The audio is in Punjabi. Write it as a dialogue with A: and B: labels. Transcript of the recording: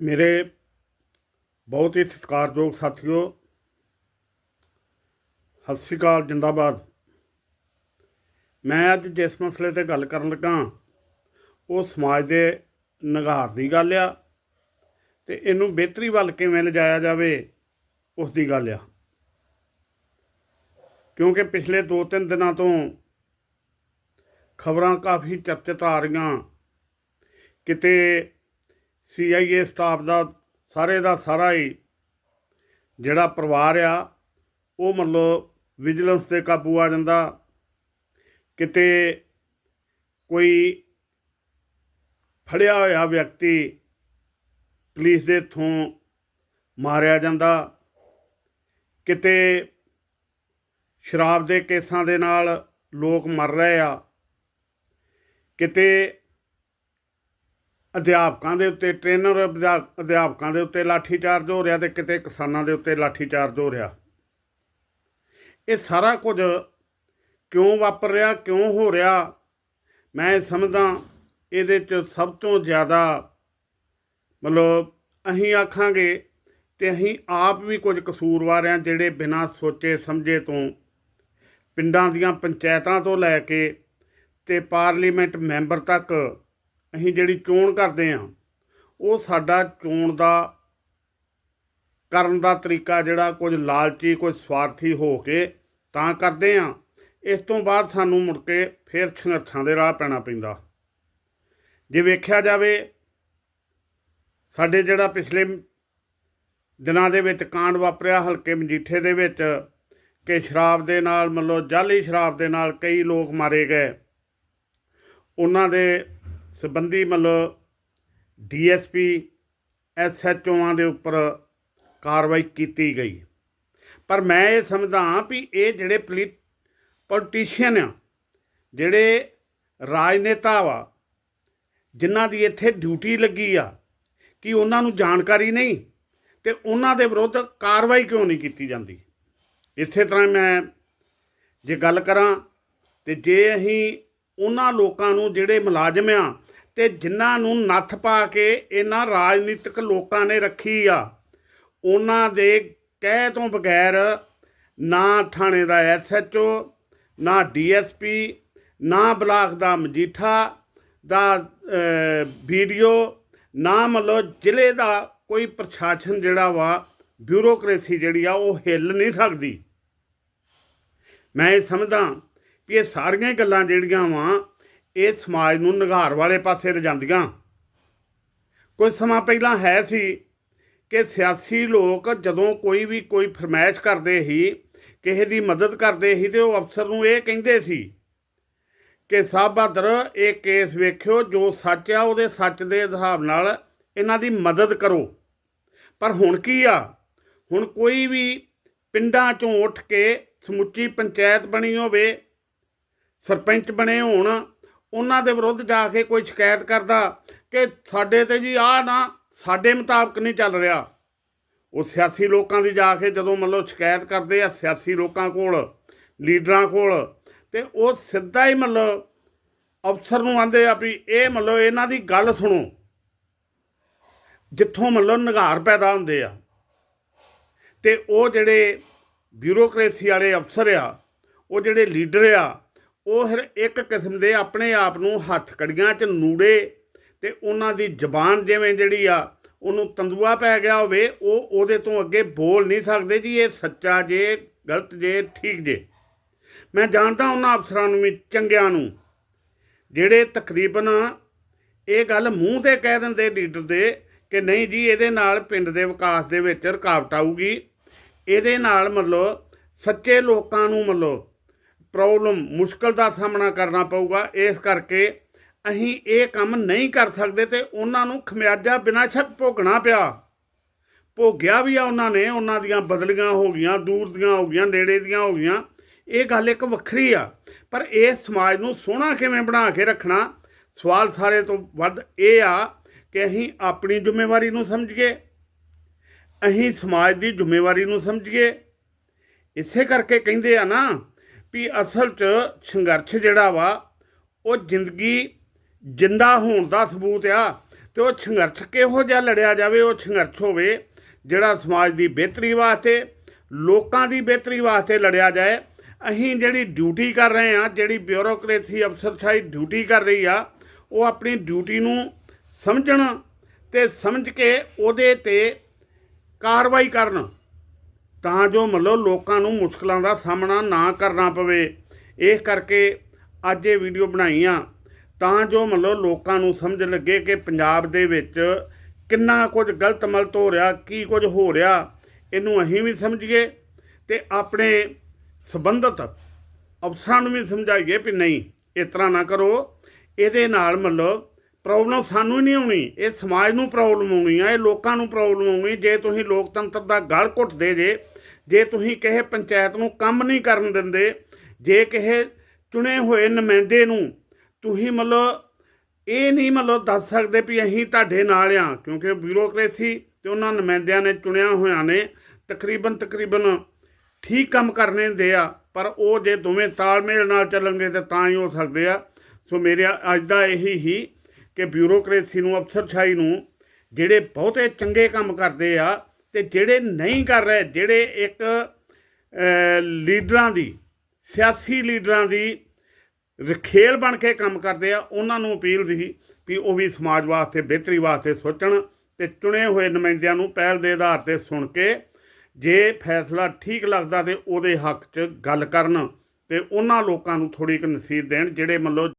A: ਮੇਰੇ ਬਹੁਤ ਹੀ ਸਤਿਕਾਰਯੋਗ ਸਾਥੀਓ, ਸਤਿ ਸ਼੍ਰੀ ਅਕਾਲ ਜਿੰਦਾਬਾਦ। ਮੈਂ ਅੱਜ ਜਿਸ ਮਸਲੇ ਤੇ ਗੱਲ ਕਰਨ ਲੱਗਾ, ਉਹ ਸਮਾਜ ਦੇ ਨਿਗਾਰ ਦੀ ਗੱਲ ਆ ਤੇ ਇਹਨੂੰ ਬਿਹਤਰੀ ਵੱਲ ਕਿਵੇਂ ਲਿਜਾਇਆ ਜਾਵੇ ਉਸ ਦੀ ਗੱਲ ਆ। ਕਿਉਂਕਿ ਪਿਛਲੇ 2-3 ਦਿਨਾਂ ਤੋਂ ਖਬਰਾਂ ਕਾਫੀ ਚਰਚਿਤ ਆ ਰਹੀਆਂ, ਕਿਤੇ ਸੀਆਈਏ ਸਟਾਫ ਦਾ ਸਾਰੇ ਦਾ ਸਾਰਾ ਹੀ ਜਿਹੜਾ ਪਰਿਵਾਰ ਆ, ਉਹ ਮੰਨ ਲਓ ਵਿਜੀਲੈਂਸ 'ਤੇ ਕਾਬੂ ਆ ਜਾਂਦਾ। ਕਿਤੇ ਕੋਈ ਫੜਿਆ ਹੋਇਆ ਵਿਅਕਤੀ ਪੁਲਿਸ ਦੇ ਥੋਂ ਮਾਰਿਆ ਜਾਂਦਾ। ਕਿਤੇ ਸ਼ਰਾਬ ਦੇ ਕੇਸਾਂ ਦੇ ਨਾਲ ਲੋਕ ਮਰ ਰਹੇ ਆ। ਕਿਤੇ ਅਧਿਆਪਕਾਂ ਦੇ ਉੱਤੇ ਟ੍ਰੇਨਰ ਅਧਿਆ- ਅਧਿਆਪਕਾਂ ਦੇ ਉੱਤੇ ਲਾਠੀਚਾਰਜ ਹੋ ਰਿਹਾ ਤੇ ਕਿਤੇ ਕਿਸਾਨਾਂ ਦੇ ਉੱਤੇ ਲਾਠੀਚਾਰਜ ਹੋ ਰਿਹਾ। ਇਹ ਸਾਰਾ ਕੁਝ ਕਿਉਂ ਵਾਪਰ ਰਿਹਾ, ਕਿਉਂ ਹੋ ਰਿਹਾ? ਮੈਂ ਇਹ ਸਮਝਦਾ ਇਹਦੇ 'ਚ ਸਭ ਤੋਂ ਜ਼ਿਆਦਾ ਮਤਲਬ ਅਸੀਂ ਆਖਾਂਗੇ ਤੇ ਅਸੀਂ ਆਪ ਵੀ ਕੁਝ ਕਸੂਰਵਾਰ ਹਾਂ ਜਿਹੜੇ ਬਿਨਾਂ ਸੋਚੇ ਸਮਝੇ ਤੋਂ ਪਿੰਡਾਂ ਦੀਆਂ ਪੰਚਾਇਤਾਂ ਤੋਂ ਲੈ ਕੇ ਤੇ ਪਾਰਲੀਮੈਂਟ ਮੈਂਬਰ ਤੱਕ ਅਸੀਂ ਜਿਹੜੀ ਚੋਣ ਕਰਦੇ ਹਾਂ ਉਹ ਸਾਡਾ ਚੋਣ ਦਾ ਕਰਨ ਦਾ ਤਰੀਕਾ ਜਿਹੜਾ ਕੁਝ ਲਾਲਚੀ, ਕੁਝ ਸਵਾਰਥੀ ਹੋ ਕੇ ਤਾਂ ਕਰਦੇ ਹਾਂ ਇਸ ਤੋਂ ਬਾਅਦ ਸਾਨੂੰ ਮੁੜ ਕੇ ਫੇਰ ਸੰਘਰਸ਼ਾਂ ਦੇ ਰਾਹ ਪੈਣਾ ਪੈਂਦਾ। ਜੇ ਵੇਖਿਆ ਜਾਵੇ, ਸਾਡੇ ਜਿਹੜਾ ਪਿਛਲੇ ਦਿਨਾਂ ਦੇ ਵਿੱਚ ਕਾਂਡ ਵਾਪਰਿਆ, ਹਲਕੇ ਮਜੀਠੇ ਦੇ ਵਿੱਚ, ਕਿ ਸ਼ਰਾਬ ਦੇ ਨਾਲ ਮਤਲਬ ਜਾਲੀ ਸ਼ਰਾਬ ਦੇ ਨਾਲ ਕਈ ਲੋਕ ਮਾਰੇ ਗਏ। ਉਹਨਾਂ ਦੇ ਸੰਬੰਧੀ ਮਤਲਬ ਡੀਐਸਪੀ, ਐਸਐਚਓਆਂ ਦੇ ਉੱਪਰ ਕਾਰਵਾਈ ਕੀਤੀ ਗਈ। ਪਰ ਮੈਂ ਇਹ ਸਮਝਦਾ ਹਾਂ ਵੀ ਇਹ ਜਿਹੜੇ ਪੋਲੀਟੀਸ਼ੀਅਨ ਆ, ਜਿਹੜੇ ਰਾਜਨੇਤਾ ਵਾ, ਜਿਨ੍ਹਾਂ ਦੀ ਇੱਥੇ ਡਿਊਟੀ ਲੱਗੀ ਆ, ਕਿ ਉਹਨਾਂ ਨੂੰ ਜਾਣਕਾਰੀ ਨਹੀਂ? ਤੇ ਉਹਨਾਂ ਦੇ ਵਿਰੁੱਧ ਕਾਰਵਾਈ ਕਿਉਂ ਨਹੀਂ ਕੀਤੀ ਜਾਂਦੀ? ਇਸੇ ਤਰ੍ਹਾਂ ਮੈਂ ਜੇ ਗੱਲ ਕਰਾਂ, ਤੇ ਜੇ ਅਸੀਂ ਉਹਨਾਂ ਲੋਕਾਂ ਨੂੰ ਜਿਹੜੇ ਮੁਲਾਜ਼ਮ ਆ ਤੇ ਜਿਨ੍ਹਾਂ ਨੂੰ ਨੱਥ ਪਾ ਕੇ ਇਹਨਾਂ ਰਾਜਨੀਤਿਕ ਲੋਕਾਂ ਨੇ ਰੱਖੀ ਆ, ਉਹਨਾਂ ਦੇ ਕਹਿ ਤੋਂ ਬਗੈਰ ਨਾ ਥਾਣੇ ਦਾ ਐਸਐਚਓ ਨਾ ਡੀਐਸਪੀ ਨਾ ਬਲਾਕ ਦਾ ਮਜੀਠਾ ਦਾ ਵੀਡੀਓ, ਨਾ ਮਤਲਬ ਜ਼ਿਲ੍ਹੇ ਦਾ ਕੋਈ ਪ੍ਰਸ਼ਾਸਨ ਜਿਹੜਾ ਵਾ, ਬਿਊਰੋਕ੍ਰੇਸੀ ਜਿਹੜੀ ਆ, ਉਹ ਹਿੱਲ ਨਹੀਂ ਸਕਦੀ। ਮੈਂ ਇਹ ਸਮਝਦਾ ਕਿ ਇਹ ਸਾਰੀਆਂ ਗੱਲਾਂ ਜਿਹੜੀਆਂ ਵਾ ਇਹ ਸਮਾਜ ਨੂੰ ਨਿਘਾਰ ਵਾਲੇ ਪਾਸੇ ਰਜਾਂਦੀਆਂ ਕੁਝ ਸਮਾਂ ਪਹਿਲਾਂ ਹੈ ਸੀ ਕਿ ਸਿਆਸੀ ਲੋਕ ਜਦੋਂ ਕੋਈ ਵੀ ਕੋਈ ਫਰਮਾਇਸ਼ ਕਰਦੇ ਸੀ, ਕਿਸੇ ਦੀ ਮਦਦ ਕਰਦੇ ਸੀ ਤੇ ਉਹ ਅਫਸਰ ਨੂੰ ਇਹ ਕਹਿੰਦੇ ਸੀ ਕਿ ਸਾਹਿਬ ਬਹਾਦਰ, ਇਹ ਕੇਸ ਵੇਖਿਓ, ਜੋ ਸੱਚ ਆ ਉਹਦੇ ਸੱਚ ਦੇ ਹਿਸਾਬ ਨਾਲ ਇਹਨਾਂ ਦੀ ਮਦਦ ਕਰੋ। ਪਰ ਹੁਣ ਕੀ ਆ? ਹੁਣ ਕੋਈ ਵੀ ਪਿੰਡਾਂ ਚੋਂ ਉੱਠ ਕੇ ਸਮੁੱਚੀ ਪੰਚਾਇਤ ਬਣੀ ਹੋਵੇ, ਸਰਪੰਚ ਬਣੇ ਹੋਣ ਉਹਨਾਂ ਦੇ ਵਿਰੁੱਧ ਜਾ ਕੇ ਕੋਈ ਸ਼ਿਕਾਇਤ ਕਰਦਾ ਕਿ ਸਾਡੇ ਤੇ ਜੀ ਆ ਨਾ ਸਾਡੇ ਮੁਤਾਬਕ ਨਹੀਂ ਚੱਲ ਰਿਹਾ। ਉਹ ਸਿਆਸੀ ਲੋਕਾਂ ਦੀ ਜਾ ਕੇ ਜਦੋਂ ਮਤਲਬ ਸ਼ਿਕਾਇਤ ਕਰਦੇ ਆ ਸਿਆਸੀ ਲੋਕਾਂ ਕੋਲ, ਲੀਡਰਾਂ ਕੋਲ, ਤੇ ਉਹ ਸਿੱਧਾ ਹੀ ਮਤਲਬ ਅਫਸਰ ਨੂੰ ਆਂਦੇ ਆ ਵੀ ਇਹ ਮਤਲਬ ਇਹਨਾਂ ਦੀ ਗੱਲ ਸੁਣੋ। ਜਿੱਥੋਂ ਮਤਲਬ ਨਿਗਾਰ ਪੈਦਾ ਹੁੰਦੇ ਆ। ਤੇ ਉਹ ਜਿਹੜੇ ਬਿਊਰੋਕ੍ਰੇਸੀ ਵਾਲੇ ਅਫਸਰ ਆ, ਉਹ ਜਿਹੜੇ ਲੀਡਰ ਆ ਉਹ ਫਿਰ ਇੱਕ ਕਿਸਮ ਦੇ ਆਪਣੇ ਆਪ ਨੂੰ ਹੱਥ ਕੜੀਆਂ 'ਚ ਨੂੜੇ ਤੇ ਉਹਨਾਂ ਦੀ ਜ਼ਬਾਨ ਜਿਵੇਂ ਜਿਹੜੀ ਆ, ਉਹਨੂੰ ਤੰਦੂਆ ਪੈ ਗਿਆ ਹੋਵੇ, ਉਹ ਉਹਦੇ ਤੋਂ ਅੱਗੇ ਬੋਲ ਨਹੀਂ ਸਕਦੇ ਜੀ, ਇਹ ਸੱਚਾ ਜੇ, ਗਲਤ ਜੇ, ਠੀਕ ਜੇ। ਮੈਂ ਜਾਣਦਾ ਉਹਨਾਂ ਅਫਸਰਾਂ ਨੂੰ ਵੀ, ਚੰਗਿਆਂ ਨੂੰ, ਜਿਹੜੇ ਤਕਰੀਬਨ ਇਹ ਗੱਲ ਮੂੰਹ ਤੇ ਕਹਿ ਦਿੰਦੇ ਲੀਡਰ ਦੇ ਕਿ ਨਹੀਂ ਜੀ, ਇਹਦੇ ਨਾਲ ਪਿੰਡ ਦੇ ਵਿਕਾਸ ਦੇ ਵਿੱਚ ਰੁਕਾਵਟ ਆਊਗੀ। ਇਹਦੇ ਨਾਲ ਮਤਲਬ ਸੱਚੇ ਲੋਕਾਂ ਨੂੰ ਮਤਲਬ ਪ੍ਰੋਬਲਮ ਮੁਸ਼ਕਲ ਦਾ ਸਾਹਮਣਾ ਕਰਨਾ ਪਊਗਾ। ਇਸ ਕਰਕੇ ਅਸੀਂ ਇਹ ਕੰਮ ਨਹੀਂ ਕਰ ਸਕਦੇ ਤੇ ਉਹਨਾਂ ਨੂੰ ਖਮਿਆਜਾ ਬਿਨਾਂ ਸ਼ੱਕ ਭੋਗਣਾ ਪਿਆ। ਭੋਗਿਆ ਵੀ ਆ ਉਹਨਾਂ ਨੇ, ਉਹਨਾਂ ਦੀਆਂ ਬਦਲੀਆਂ ਹੋ ਗਈਆਂ, ਦੂਰ ਦੀਆਂ ਹੋ ਗਈਆਂ, ਨੇੜੇ ਦੀਆਂ ਹੋ ਗਈਆਂ। ਇਹ ਗੱਲ ਇੱਕ ਵੱਖਰੀ ਆ। ਪਰ ਇਹ ਸਮਾਜ ਨੂੰ ਸੋਹਣਾ ਕਿਵੇਂ ਬਣਾ ਕੇ ਰੱਖਣਾ? ਸਵਾਲ ਸਾਰੇ ਤੋਂ ਵੱਧ ਇਹ ਆ ਕਿ ਅਸੀਂ ਆਪਣੀ ਜ਼ਿੰਮੇਵਾਰੀ ਨੂੰ ਸਮਝੀਏ। ਅਸੀਂ ਸਮਾਜ ਦੀ ਜ਼ਿੰਮੇਵਾਰੀ ਨੂੰ ਸਮਝੀਏ। ਇਸੇ ਕਰਕੇ ਕਹਿੰਦੇ ਆ ਨਾ ਵੀ ਅਸਲ 'ਚ ਸੰਘਰਸ਼ ਜਿਹੜਾ ਵਾ, ਉਹ ਜ਼ਿੰਦਗੀ ਜਿੰਦਾ ਹੋਣ ਦਾ ਸਬੂਤ ਆ ਤੇ ਉਹ ਸੰਘਰਸ਼ ਕਿਹੋ ਜਿਹਾ ਲੜਿਆ ਜਾਵੇ, ਉਹ ਸੰਘਰਸ਼ ਹੋਵੇ ਜਿਹੜਾ ਸਮਾਜ ਦੀ ਬਿਹਤਰੀ ਵਾਸਤੇ, ਲੋਕਾਂ ਦੀ ਬਿਹਤਰੀ ਵਾਸਤੇ ਲੜਿਆ ਜਾਏ। ਅਸੀਂ ਜਿਹੜੀ ਡਿਊਟੀ ਕਰ ਰਹੇ ਆ ਜਿਹੜੀ ਬਿਊਰੋਕ੍ਰੇਸੀ ਅਫਸਰਸ਼ਾਹੀ ਡਿਊਟੀ ਕਰ ਰਹੀ ਆ, ਉਹ ਆਪਣੀ ਡਿਊਟੀ ਨੂੰ ਸਮਝਣ ਤੇ ਸਮਝ ਕੇ ਉਹਦੇ ਤੇ ਕਾਰਵਾਈ ਕਰਨ। ਤਾਂ ਜੋ ਮਤਲਬ ਲੋਕਾਂ ਨੂੰ ਮੁਸ਼ਕਲਾਂ ਦਾ ਸਾਹਮਣਾ ਨਾ ਕਰਨਾ ਪਵੇ। ਇਸ ਕਰਕੇ ਅੱਜ ਇਹ ਵੀਡੀਓ ਬਣਾਈ ਆ। ਤਾਂ ਜੋ ਮਤਲਬ ਲੋਕਾਂ ਨੂੰ ਸਮਝ ਲੱਗੇ ਕਿ ਪੰਜਾਬ ਦੇ ਵਿੱਚ ਕਿੰਨਾ ਕੁਝ ਗਲਤ ਮਲਤ ਹੋ ਰਿਹਾ, ਕੀ ਕੁਝ ਹੋ ਰਿਹਾ, ਇਹਨੂੰ ਅਸੀਂ ਵੀ ਸਮਝੀਏ ਤੇ ਆਪਣੇ ਸੰਬੰਧਤ ਅਫਸਰਾਂ ਨੂੰ ਵੀ ਸਮਝਾਈਏ ਵੀ ਨਹੀਂ, ਇਸ ਤਰ੍ਹਾਂ ਨਾ ਕਰੋ। ਇਹਦੇ ਨਾਲ ਮਤਲਬ ਪ੍ਰੋਬਲਮ ਸਾਨੂੰ ਹੀ ਨਹੀਂ ਆਉਣੀ। ਇਹ ਸਮਾਜ ਨੂੰ ਪ੍ਰੋਬਲਮ ਆਉਣੀ ਆ, ਇਹ ਲੋਕਾਂ ਨੂੰ ਪ੍ਰੋਬਲਮ ਆਉਣੀ ਜੇ ਤੁਸੀਂ ਲੋਕਤੰਤਰ ਦਾ ਗਲ ਘੁੱਟਦੇ ਜੇ ਜੇ ਤੁਸੀਂ ਕਿਸੇ ਪੰਚਾਇਤ ਨੂੰ ਕੰਮ ਨਹੀਂ ਕਰਨ ਦਿੰਦੇ, ਜੇ ਕਿਸੇ ਚੁਣੇ ਹੋਏ ਨੁਮਾਇੰਦੇ ਨੂੰ ਤੁਸੀਂ ਮਤਲਬ ਇਹ ਨਹੀਂ ਮਤਲਬ ਦੱਸ ਸਕਦੇ ਵੀ ਅਸੀਂ ਤੁਹਾਡੇ ਨਾਲ ਆ, ਕਿਉਂਕਿ ਬਿਊਰੋਕ੍ਰੇਸੀ ਤੇ ਉਹਨਾਂ ਨੁਮਾਇੰਦਿਆਂ ਨੇ ਚੁਣਿਆ ਹੋਇਆਂ ਨੇ ਤਕਰੀਬਨ ਤਕਰੀਬਨ ਠੀਕ ਕੰਮ ਕਰਨੇ ਹੁੰਦੇ ਆ, ਪਰ ਉਹ ਜੇ ਦੋਵੇਂ ਤਾਲਮੇਲ ਨਾਲ ਚੱਲਣਗੇ ਤੇ ਤਾਂ ਹੀ ਹੋ ਸਕਦੇ ਆ। ਸੋ ਮੇਰੇ ਅੱਜ ਦਾ ਇਹੀ ਹੀ ਕਿ ਬਿਊਰੋਕ੍ਰੇਸੀ ਨੂੰ, ਅਫਸਰਸ਼ਾਹੀ ਨੂੰ ਜਿਹੜੇ ਬਹੁਤੇ ਚੰਗੇ ਕੰਮ ਕਰਦੇ ਆ ਤੇ ਜਿਹੜੇ ਨਹੀਂ ਕਰ ਰਹੇ, ਜਿਹੜੇ ਇੱਕ ਲੀਡਰਾਂ ਦੀ, ਸਿਆਸੀ ਲੀਡਰਾਂ ਦੀ ਰਖੇਲ ਬਣ ਕੇ ਕੰਮ ਕਰਦੇ ਆ, ਉਹਨਾਂ ਨੂੰ ਅਪੀਲ ਸੀ ਵੀ ਉਹ ਵੀ ਸਮਾਜ ਵਾਸਤੇ, ਬਿਹਤਰੀ ਵਾਸਤੇ ਸੋਚਣ ਤੇ ਚੁਣੇ ਹੋਏ ਨੁਮਾਇੰਦਿਆਂ ਨੂੰ ਪਹਿਲ ਦੇ ਆਧਾਰ ਤੇ ਸੁਣ ਕੇ ਜੇ ਫੈਸਲਾ ਠੀਕ ਲੱਗਦਾ ਤੇ ਉਹਦੇ ਹੱਕ 'ਚ ਗੱਲ ਕਰਨ ਤੇ ਉਹਨਾਂ ਲੋਕਾਂ ਨੂੰ ਥੋੜੀ ਕੁ ਨਸੀਹਤ ਦੇਣ, ਜਿਹੜੇ ਮੰਨ ਲਓ